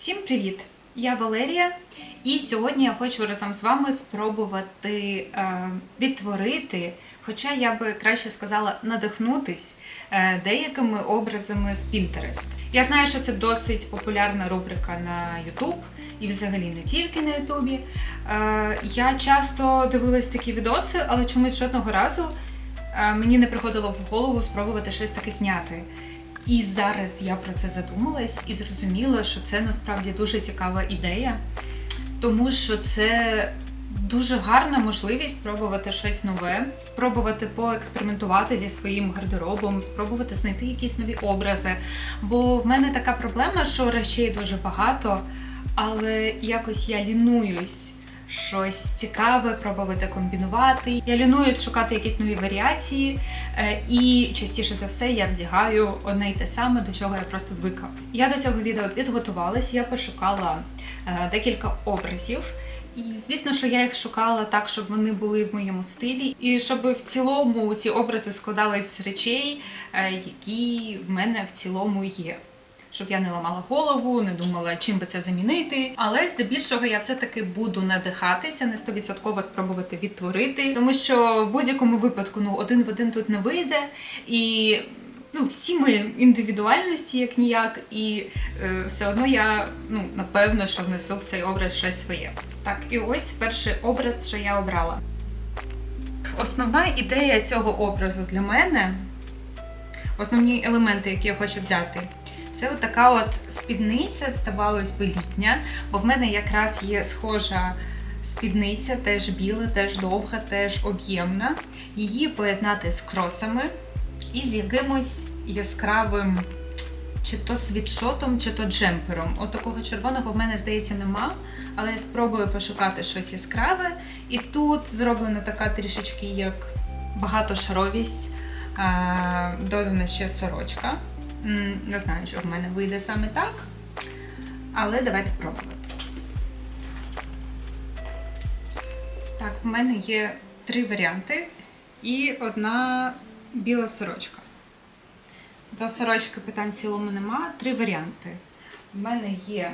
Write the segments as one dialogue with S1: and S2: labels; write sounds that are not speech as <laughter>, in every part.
S1: Всім привіт! Я Валерія, і сьогодні я хочу разом з вами спробувати е, відтворити, хоча я би краще сказала, надихнутись е, деякими образами з Pinterest. Я знаю, що це досить популярна рубрика на YouTube і взагалі не тільки на YouTube. Е, я часто дивилась такі відоси, але чомусь жодного разу е, мені не приходило в голову спробувати щось таке зняти. І зараз я про це задумалась і зрозуміла, що це насправді дуже цікава ідея, тому що це дуже гарна можливість спробувати щось нове, спробувати поекспериментувати зі своїм гардеробом, спробувати знайти якісь нові образи. Бо в мене така проблема, що речей дуже багато, але якось я лінуюсь. Щось цікаве, пробувати комбінувати. Я лінуюсь шукати якісь нові варіації, е, і частіше за все я вдягаю одне й те саме, до чого я просто звикла. Я до цього відео підготувалась, я пошукала е, декілька образів. І звісно, що я їх шукала так, щоб вони були в моєму стилі, і щоб в цілому ці образи складались з речей, е, які в мене в цілому є. Щоб я не ламала голову, не думала, чим би це замінити. Але здебільшого я все-таки буду надихатися, не стовідсотково спробувати відтворити, тому що в будь-якому випадку ну один в один тут не вийде. І ну, всі ми індивідуальності, як ніяк, і е, все одно я ну напевно, що внесу в цей образ щось своє. Так, і ось перший образ, що я обрала. Основна ідея цього образу для мене, основні елементи, які я хочу взяти. Це от така от спідниця, здавалось би, літня, бо в мене якраз є схожа спідниця, теж біла, теж довга, теж об'ємна. Її поєднати з кросами і з якимось яскравим чи то світшотом, чи то джемпером. От такого червоного в мене, здається, нема, але я спробую пошукати щось яскраве. І тут зроблена така трішечки як багатошаровість, додана ще сорочка. Не знаю, чи в мене вийде саме так. Але давайте пробувати. Так, в мене є три варіанти і одна біла сорочка. До сорочки питань цілому нема. Три варіанти. В мене є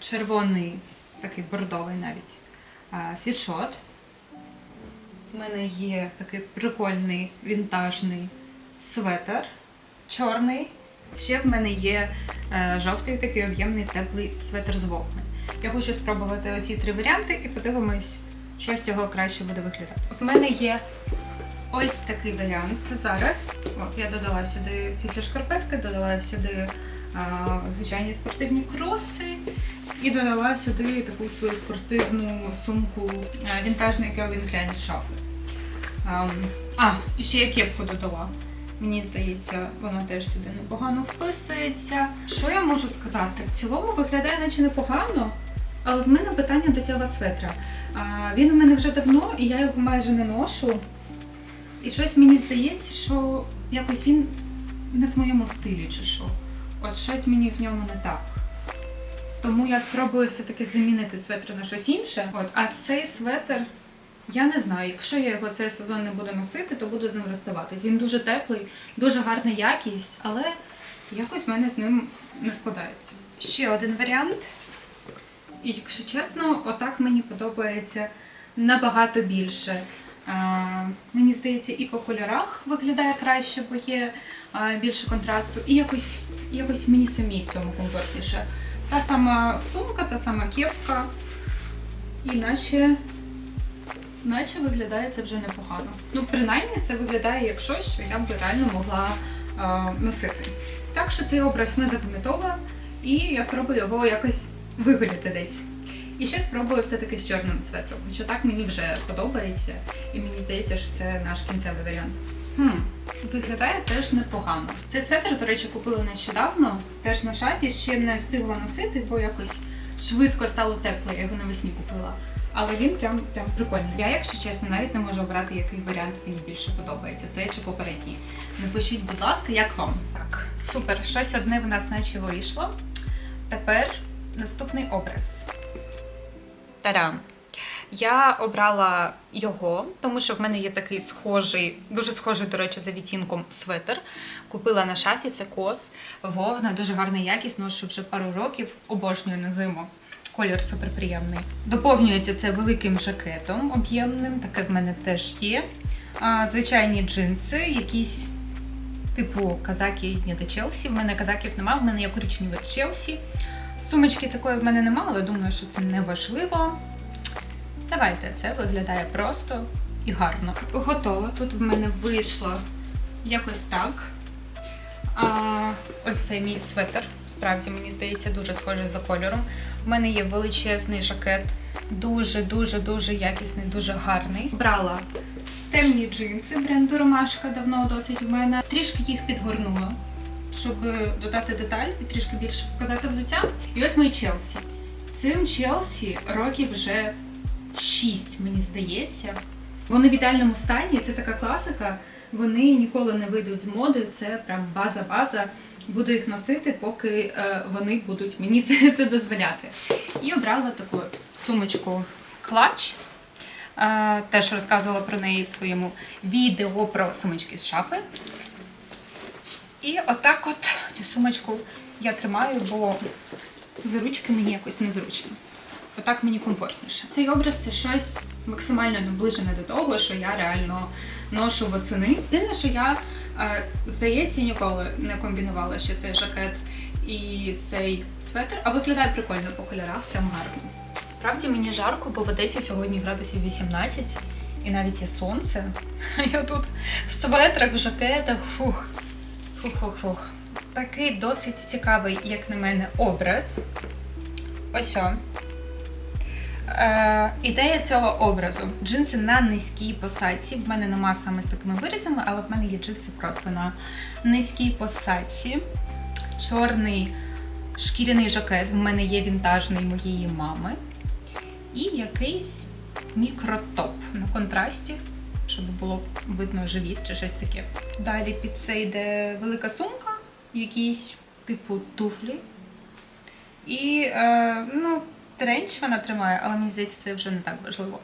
S1: червоний, такий бордовий навіть світшот. В мене є такий прикольний вінтажний светр чорний. Ще в мене є е, жовтий такий об'ємний теплий светр з вовни. Я хочу спробувати оці три варіанти і подивимось, що з цього краще буде виглядати. В мене є ось такий варіант. Це зараз. От я додала сюди світлі шкарпетки, додала сюди а, звичайні спортивні кроси і додала сюди таку свою спортивну сумку а, вінтажний Calvin Klein шафи. Ам, а, і ще я кепку додала. Мені здається, вона теж сюди непогано вписується. Що я можу сказати? В цілому виглядає наче непогано, але в мене питання до цього светра. А, він у мене вже давно, і я його майже не ношу. І щось мені здається, що якось він не в моєму стилі чи що. От щось мені в ньому не так. Тому я спробую все-таки замінити светр на щось інше. От, а цей светр, я не знаю, якщо я його цей сезон не буду носити, то буду з ним розставатись. Він дуже теплий, дуже гарна якість, але якось в мене з ним не складається. Ще один варіант. І якщо чесно, отак мені подобається набагато більше. Мені здається, і по кольорах виглядає краще, бо є більше контрасту, і якось, якось мені самі в цьому комфортніше. Та сама сумка, та сама кепка, і наче, наче виглядає це вже непогано. Ну, принаймні, це виглядає як щось, що я б реально могла а, носити. Так що цей образ не запам'ятовую, і я спробую його якось вигуляти десь. І ще спробую все-таки з чорним светром, хоча так мені вже подобається, і мені здається, що це наш кінцевий варіант. Хм, виглядає теж непогано. Цей светр, до речі, купила нещодавно, теж на шафі, ще не встигла носити, бо якось швидко стало тепло, я його навесні купила. Але він прям прям прикольний. Я, якщо чесно, навіть не можу обрати, який варіант мені більше подобається. Цей чи попередній. Напишіть, будь ласка, як вам. Так, супер, щось одне в нас наче вийшло. Тепер наступний образ. Тарам! Я обрала його, тому що в мене є такий схожий, дуже схожий, до речі, за відтінком светр. Купила на шафі, це кос. Вовна, дуже гарна якість, ношу вже пару років, обожнюю на зиму. Колір суперприємний. Доповнюється це великим жакетом об'ємним, таке в мене теж є. А, звичайні джинси, якісь типу казаки не до Челсі. В мене казаків немає, в мене є коричневі Челсі. Сумочки такої в мене немає, але думаю, що це не важливо. Давайте, це виглядає просто і гарно. Готово. Тут в мене вийшло якось так. А, ось цей мій светр. Справді, мені здається, дуже схожий за кольором. У мене є величезний жакет, дуже-дуже дуже якісний, дуже гарний. Брала темні джинси бренду Ромашка, давно досить в мене. Трішки їх підгорнула, щоб додати деталь і трішки більше показати взуття. І ось мої Челсі. Цим Челсі років вже 6, мені здається. Вони в ідеальному стані, це така класика. Вони ніколи не вийдуть з моди. Це прям база-база. Буду їх носити, поки е, вони будуть мені <laughs> це, це дозволяти. І обрала таку от сумочку клач. Е, теж розказувала про неї в своєму відео про сумочки з шафи. І отак от цю сумочку я тримаю, бо за ручки мені якось незручно. Отак мені комфортніше. Цей образ це щось максимально наближене до того, що я реально ношу восени. Єдине, що я, е, здається, ніколи не комбінувала ще цей жакет і цей светр, а виглядає прикольно по кольорах, прям гарно. Справді мені жарко, бо в Одесі сьогодні градусів 18, і навіть є сонце. <laughs> Я тут в светрах, в жакетах. Фух. Фух-фух-фух. Такий досить цікавий, як на мене, образ. Ось. Е, ідея цього образу. Джинси на низькій посадці. В мене нема саме з такими вирізами, але в мене є джинси просто на низькій посадці. Чорний шкіряний жакет. В мене є вінтажний моєї мами. І якийсь мікротоп на контрасті, щоб було видно живіт чи щось таке. Далі під це йде велика сумка, якісь типу туфлі. І е, ну, тренч вона тримає, але мені здається, це вже не так важливо.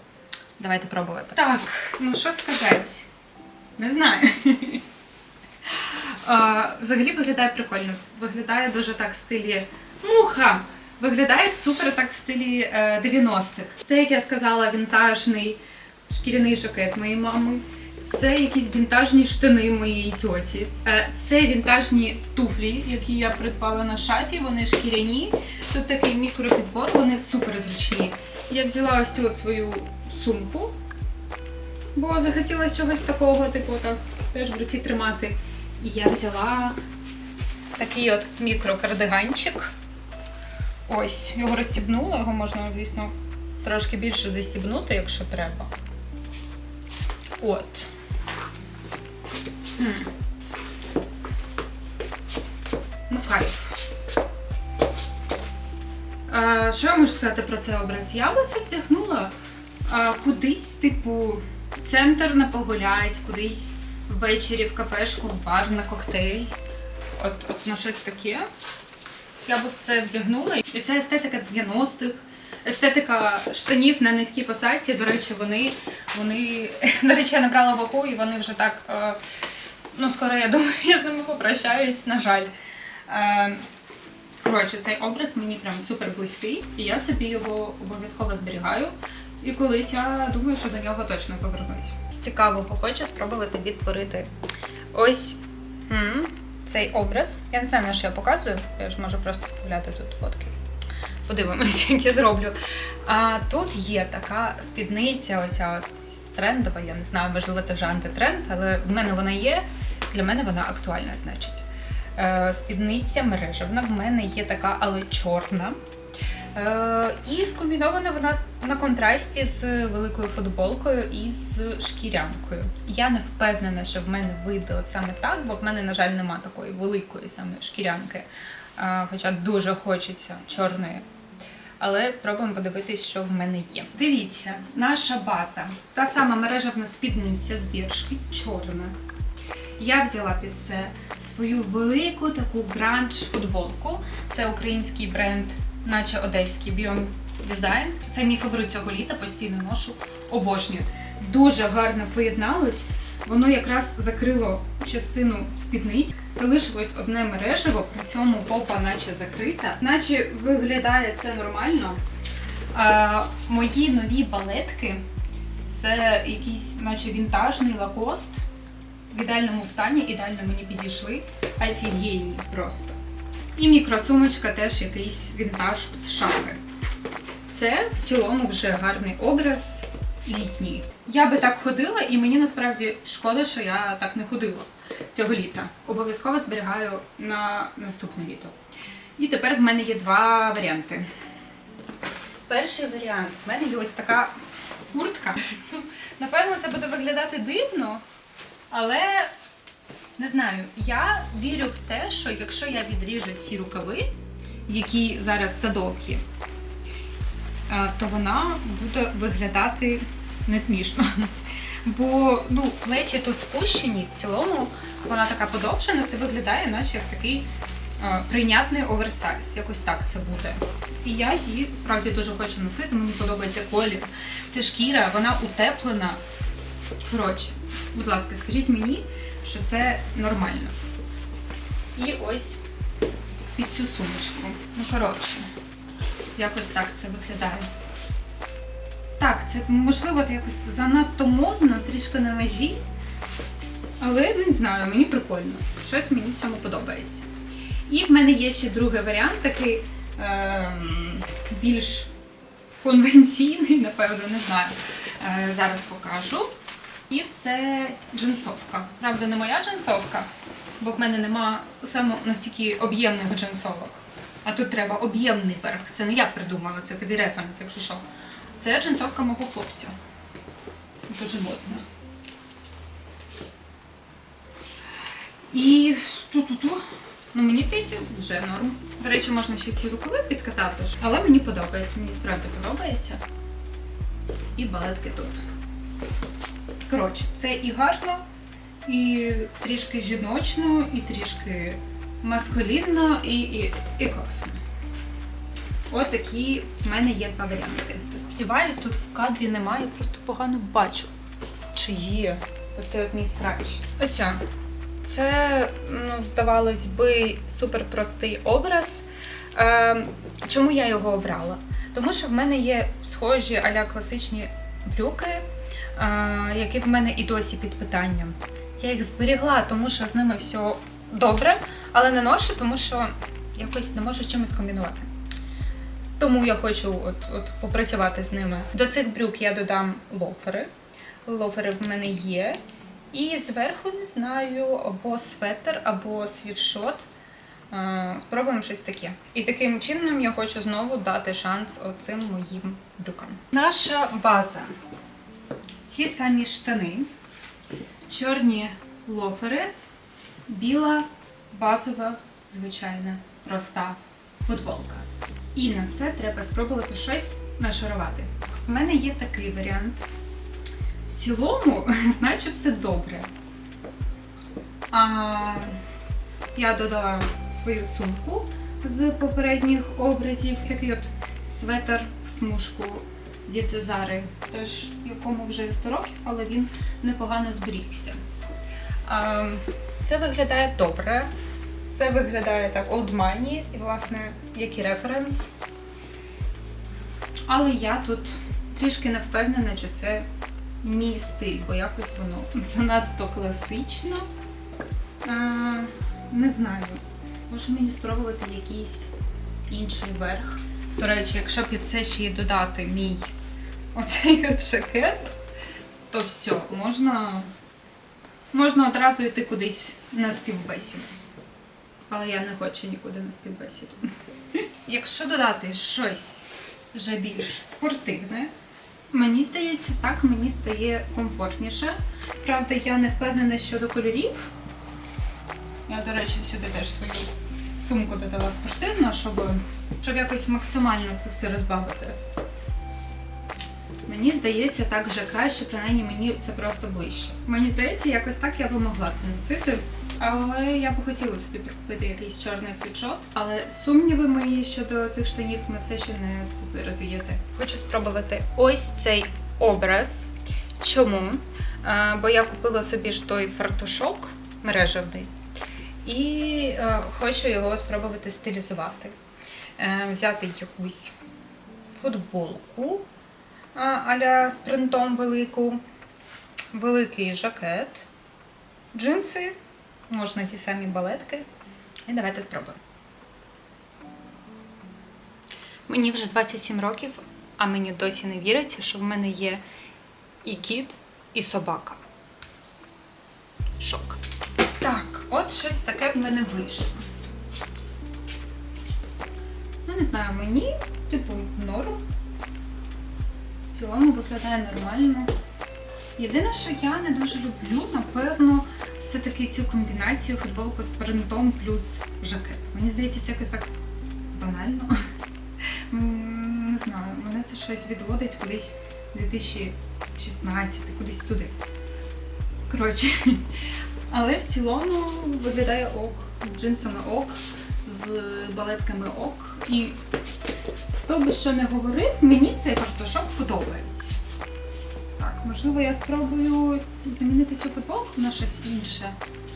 S1: Давайте пробувати. Так, ну що сказати? Не знаю. <laughs> Взагалі виглядає прикольно. Виглядає дуже так в стилі муха. Виглядає супер так в стилі е, 90-х. Це, як я сказала, вінтажний шкіряний жакет моєї мами. Це якісь вінтажні штани моєї тьоті. Е, Це вінтажні туфлі, які я придбала на шафі. Вони шкіряні. Тут такий мікропідбор, вони супер зручні. Я взяла ось цю свою сумку, бо захотілося чогось такого, типу, так теж в руці тримати. І я взяла такий от мікрокардиганчик. Ось, його розстібнула, його можна, звісно, трошки більше застібнути, якщо треба. От. Ну, кайф. А, що я можу сказати про цей образ? Я би це вдягнула а, кудись, типу, центр на погулять, кудись ввечері в кафешку, в бар на коктейль. От, от на щось таке. Я би в це вдягнула. І це естетика 90-х. Естетика штанів на низькій посадці. До речі, вони, вони <laughs> до речі, я набрала вагу, і вони вже так. Ну, скоро я думаю, <laughs> я з ними попрощаюсь, на жаль. Е, коротше, цей образ мені прям супер близький, і я собі його обов'язково зберігаю. І колись я думаю, що до нього точно повернусь. З цікавого хочу спробувати відтворити ось м, цей образ. Я не знаю, на що я показую, я ж можу просто вставляти тут фотки. Подивимось, <laughs> як я зроблю. А тут є така спідниця, оця от трендова, я не знаю, можливо, це вже антитренд, але в мене вона є. Для мене вона актуальна, значить. Е, спідниця мережевна, в мене є така, але чорна. Е, і скомбінована вона на контрасті з великою футболкою і з шкірянкою. Я не впевнена, що в мене вийде от саме так, бо в мене, на жаль, нема такої великої саме шкірянки. Е, хоча дуже хочеться чорної. Але спробуємо подивитись, що в мене є. Дивіться, наша база. Та сама мережевна спідниця з біршки, чорна. Я взяла під це свою велику таку гранж футболку. Це український бренд, наче одеський Beyond дизайн. Це мій фаворит цього літа, постійно ношу, обожнюю. Дуже гарно поєдналось. Воно якраз закрило частину спідниць. Залишилось одне мережево, при цьому попа наче закрита. Наче виглядає це нормально. А, мої нові балетки це якийсь, наче вінтажний лакост. В ідеальному стані, ідеально мені підійшли. Офігенні просто. І мікросумочка теж якийсь вінтаж з шафи. Це в цілому вже гарний образ літній. Я би так ходила, і мені насправді шкода, що я так не ходила цього літа. Обов'язково зберігаю на наступне літо. І тепер в мене є два варіанти. Перший варіант в мене є ось така куртка. <laughs> Напевно, це буде виглядати дивно, але не знаю. Я вірю в те, що якщо я відріжу ці рукави, які зараз задовгі, е, то вона буде виглядати не смішно. Бо ну, плечі тут спущені, в цілому вона така подовжена, це виглядає, наче як такий е, прийнятний оверсайз. Якось так це буде. І я її справді дуже хочу носити, мені подобається колір. Це шкіра, вона утеплена. Коротше, будь ласка, скажіть мені, що це нормально. І ось під цю сумочку. Ну, коротше, якось так це виглядає. Так, це можливо якось занадто модно, трішки на межі. Але ну, не знаю, мені прикольно. Щось мені в цьому подобається. І в мене є ще другий варіант, такий ем, більш конвенційний, <laughs> напевно, не знаю. Е, зараз покажу. І це джинсовка. Правда, не моя джинсовка, бо в мене нема саме настільки об'ємних джинсовок. А тут треба об'ємний верх. Це не я придумала, це тобі референс, якщо що. Це джинсовка мого хлопця. Дуже модна. І ту-ту-ту. Ну, мені здається, вже норм. До речі, можна ще ці рукави підкатати. Але мені подобається, мені справді подобається. І балетки тут. Коротше, це і гарно, і трішки жіночно, і трішки маскулінно, і, і, і класно. От такі в мене є два варіанти. Сподіваюсь, тут в кадрі немає, просто погано бачу. Чи є? Оце от мій срач. Ось. Це, ну, здавалось би, супер простий образ. Е, чому я його обрала? Тому що в мене є схожі аля класичні брюки, які в мене і досі під питанням. Я їх зберігла, тому що з ними все добре, але не ношу, тому що якось не можу чимось комбінувати. Тому я хочу от, от попрацювати з ними. До цих брюк я додам лофери. Лофери в мене є. І зверху не знаю, або светр, або світшот. Спробуємо щось таке. І таким чином я хочу знову дати шанс оцим моїм брюкам. Наша база. Ті самі штани, чорні лофери, біла, базова, звичайна, проста футболка. І на це треба спробувати щось нашарувати. В мене є такий варіант. В цілому, <laughs> наче все добре. А я додала свою сумку з попередніх образів. Такий от светр в смужку від Зари, теж якому вже 100 років, але він непогано зберігся. Це виглядає добре. Це виглядає так old money, і, власне, як і референс. Але я тут трішки не впевнена, чи це мій стиль, бо якось воно занадто класично. Не знаю. Може мені спробувати якийсь інший верх. До речі, якщо під це ще й додати мій оцей <laughs> от жакет, то все, можна, можна одразу йти кудись на співбесіду. Але я не хочу нікуди на співбесіду. <laughs> Якщо додати щось вже більш спортивне, мені здається, так мені стає комфортніше. Правда, я не впевнена щодо кольорів. Я, до речі, сюди теж свою сумку додала спортивну, щоб, щоб якось максимально це все розбавити. Мені здається, так вже краще, принаймні мені це просто ближче. Мені здається, якось так я би могла це носити. Але я б хотіла собі прикупити якийсь чорний світшот, але сумніви мої щодо цих штанів ми все ще не змогли розвіяти. Хочу спробувати ось цей образ. Чому? Е, Бо я купила собі ж той фартушок мережевний і е, хочу його спробувати стилізувати. Е, Взяти якусь футболку аля з принтом велику, великий жакет, джинси, можна ті самі балетки. І давайте спробуємо. Мені вже 27 років, а мені досі не віриться, що в мене є і кіт, і собака. Шок. Так, от щось таке в мене вийшло. Ну, не знаю, мені, типу, норм. В цілому виглядає нормально. Єдине, що я не дуже люблю, напевно, все-таки цю комбінацію футболку з принтом плюс жакет. Мені здається, це якось так банально. <laughs> Не знаю, мене це щось відводить кудись 2016, кудись туди. Коротше. <laughs> Але в цілому виглядає ок, джинсами ок, з балетками ок. І хто би що не говорив, мені цей фартушок подобається. Так, можливо, я спробую замінити цю футболку на щось інше,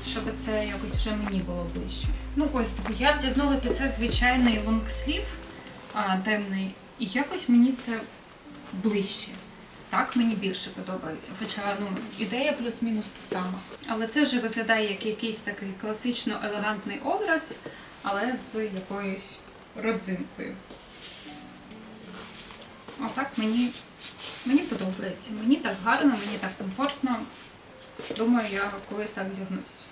S1: щоб це якось вже мені було ближче. Ну ось типу, я вдягнула під це звичайний лонгслів темний, і якось мені це ближче. Так мені більше подобається. Хоча ну, ідея плюс-мінус та сама. Але це вже виглядає як якийсь такий класично елегантний образ, але з якоюсь родзинкою. Отак мені, мені подобається. Мені так гарно, мені так комфортно. Думаю, я колись так вдягнусь.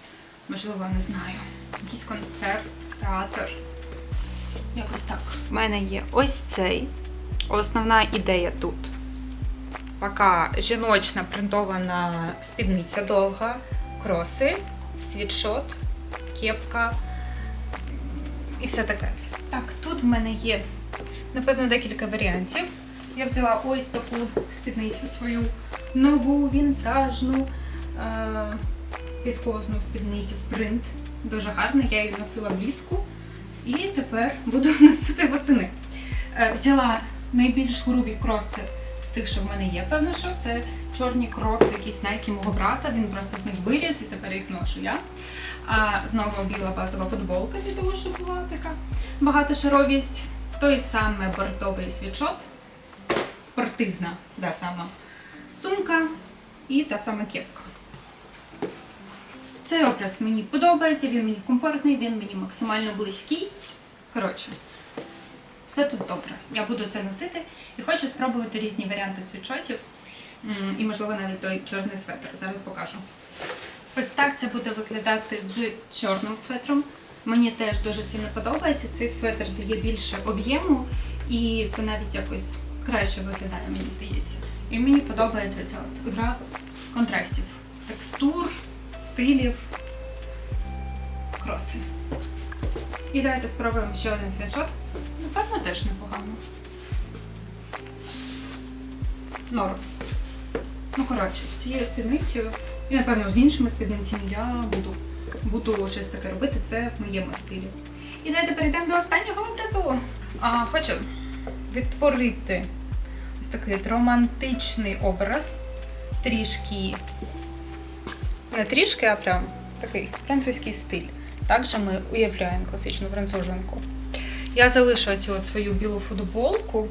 S1: Можливо, не знаю. Якийсь концерт, театр. Якось так. У мене є ось цей. Основна ідея тут. Така жіночна принтована спідниця довга, кроси, світшот, кепка і все таке. Так, тут в мене є, напевно, декілька варіантів. Я взяла ось таку спідницю свою нову, вінтажну, е- віскозну спідницю в принт. Дуже гарна, я її носила влітку. І тепер буду <laughs> носити восени. Е, взяла найбільш грубі кроси з тих, що в мене є, певно, що це чорні кроси, якісь найки мого брата. Він просто з них виліз і тепер їх ношу я. А знову біла базова футболка для того, щоб була така багатошаровість. Той самий бортовий світшот, спортивна та сама сумка і та сама кепка. Цей образ мені подобається, він мені комфортний, він мені максимально близький. Коротше, все тут добре. Я буду це носити і хочу спробувати різні варіанти світшотів. І, можливо, навіть той чорний светр. Зараз покажу. Ось так це буде виглядати з чорним светром. Мені теж дуже сильно подобається. Цей светр дає більше об'єму, і це навіть якось краще виглядає, мені здається. І мені подобається ця от гра контрастів, текстур, стилів, кроси. І давайте спробуємо ще один світшот. Напевно, теж непогано. Норм. Ну, коротше, з цією спідницею, і напевно з іншими спідницями я буду, буду щось таке робити, це в моєму стилі. І давайте перейдемо до останнього образу. А, хочу відтворити ось такий романтичний образ. Трішки, не трішки, а прям такий французький стиль. Так же ми уявляємо класичну француженку. Я залишу цю свою білу футболку.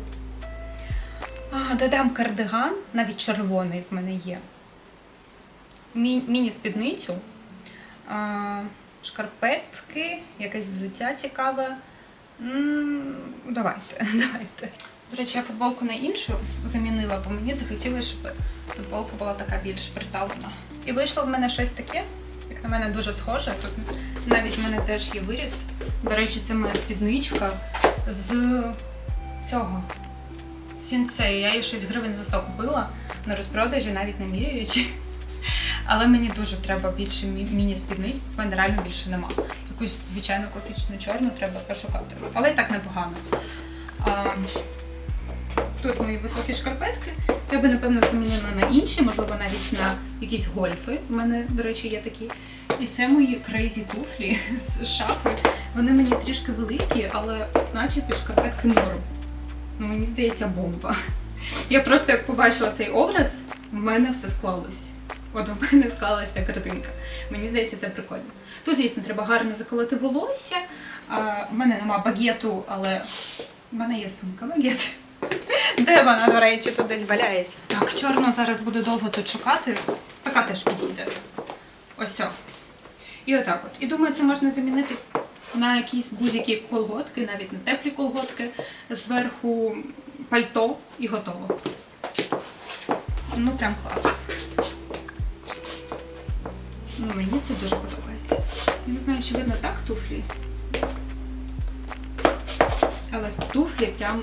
S1: Додам кардиган, навіть червоний в мене є. Мі- Міні-спідницю, шкарпетки, якесь взуття цікаве. М, Давайте, <laughs> давайте. До речі, я футболку на іншу замінила, бо мені захотілося, щоб футболка була така більш приталена. І вийшло в мене щось таке, як на мене дуже схоже. Тут навіть в мене теж є виріс. До речі, це моя спідничка з цього сінцею. Я її 6 гривень за 100 купила на розпродажі, навіть не міряючи. Але мені дуже треба більше міні-спідниць, бо в мене реально більше нема. Якусь звичайну класичну чорну треба пошукати. Але і так непогано. Тут мої високі шкарпетки. Я би, напевно, замінила на інші, можливо, навіть на якісь гольфи. У мене, до речі, є такі. І це мої крейзі туфлі <laughs> з шафи. Вони мені трішки великі, але наче під шкарпетки норм. Ну, мені здається, бомба. <laughs> Я просто як побачила цей образ, в мене все склалось. От в мене склалася картинка. Мені здається, це прикольно. Тут, звісно, треба гарно заколоти волосся. В мене нема багету, але в мене є сумка багет. Де вона, до речі, тут десь валяється. Так, чорну зараз буду довго тут шукати. Така теж підійде. Ось. о. І отак от. І думаю, це можна замінити на якісь будь-які колготки, навіть на теплі колготки, зверху пальто і готово. Ну, прям клас. Ну, мені це дуже подобається. Я не знаю, чи видно так туфлі. Але туфлі прям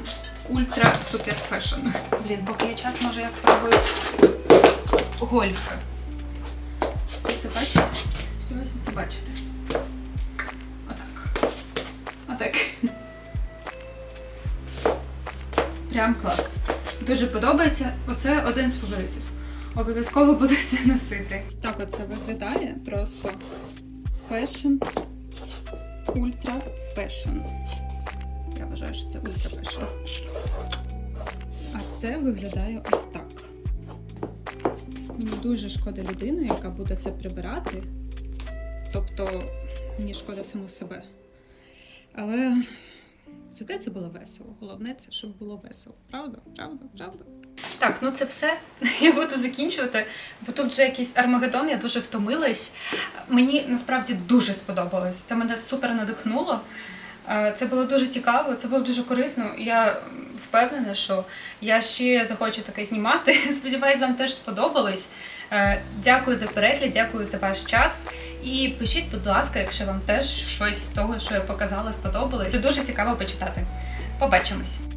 S1: ультра супер фешн. Блін, поки є час, може я спробую гольфи. Ви це бачите? Сподіваюсь, ви це бачите. Отак. Отак. Прям клас. Дуже подобається. Оце один з фаворитів. Обов'язково буду це носити. Так оце виглядає просто фешн. Ультра фешн. Вважаю, що це ультрапеша. А це виглядає ось так. Мені дуже шкода людину, яка буде це прибирати. Тобто мені шкода саму себе. Але зате це було весело. Головне це, щоб було весело. Правда? Правда? Правда? Так, ну це все. <laughs> Я буду закінчувати, бо тут вже якийсь Армагеддон, я дуже втомилась. Мені насправді дуже сподобалось. Це мене супер надихнуло. Е, Це було дуже цікаво, це було дуже корисно. Я впевнена, що я ще захочу таке знімати. <laughs> Сподіваюсь, вам теж сподобалось. Е, Дякую за перегляд, дякую за ваш час. І пишіть, будь ласка, якщо вам теж щось з того, що я показала, сподобалось. Це дуже цікаво почитати. Побачимось!